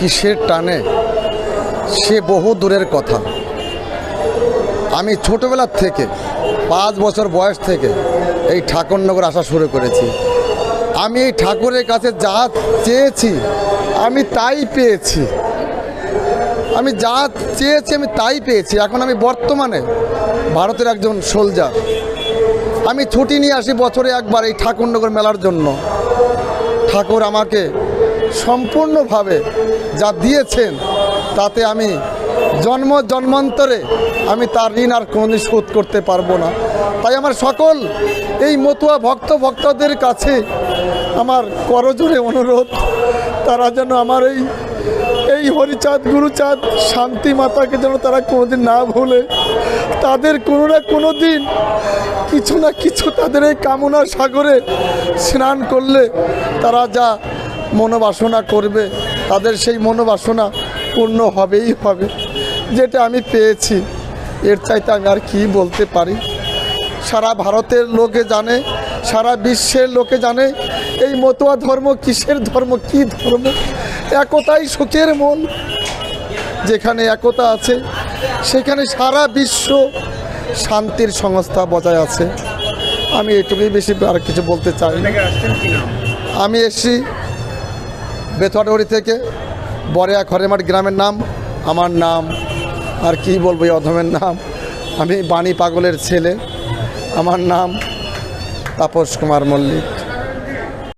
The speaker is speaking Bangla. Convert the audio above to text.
কিসের টানে, সে বহু দূরের কথা। আমি ছোটবেলার থেকে, পাঁচ বছর বয়স থেকে এই ঠাকুরনগর আসা শুরু করেছি। আমি এই ঠাকুরের কাছে যা চেয়েছি, আমি তাই পেয়েছি। আমি যা চেয়েছি, আমি তাই পেয়েছি। এখন আমি বর্তমানে ভারতের একজন সোলজার আমি ছুটি নিয়ে আসি বছরে একবার এই ঠাকুরনগর মেলার জন্য। ঠাকুর আমাকে সম্পূর্ণভাবে যা দিয়েছেন, তাতে আমি জন্ম, জন্মান্তরে আমি তার ঋণ আর কোনোদিন শোধ করতে পারব না। তাই আমার সকল এই মতুয়া ভক্ত, ভক্তদের কাছে আমার করজোরে অনুরোধ, তারা যেন আমার এই এই হরিচাঁদ, গুরুচাঁদ, শান্তি মাতাকে যেন তারা কোনোদিন না ভুলে, তাদের কোনো না কোনো দিন কিছু না কিছু তাদের এই কামনা সাগরে স্নান করলে তারা যা মনোবাসনা করবে, তাদের সেই মনোবাসনা পূর্ণ হবেই হবে। যেটা আমি পেয়েছি, এর চাইতে আমি আর কি বলতে পারি? সারা ভারতের লোকে জানে, সারা বিশ্বের লোকে জানে, এই মতুয়া ধর্ম কিসের ধর্ম, কি ধর্ম? একতাই সুখের মন যেখানে একতা আছে, সেখানে সারা বিশ্ব শান্তির সংস্থা বজায় আছে। আমি এটুকুই বেশি আর কিছু বলতে চাই আমি এসছি বেথুয়াডহরি থেকে বরেয়া খরেমাট গ্রামের নাম। আমার নাম, আর কি বলব এই অধমের নাম? আমি বাণী পাগলের ছেলে। আমার নাম তাপস কুমার মল্লিক।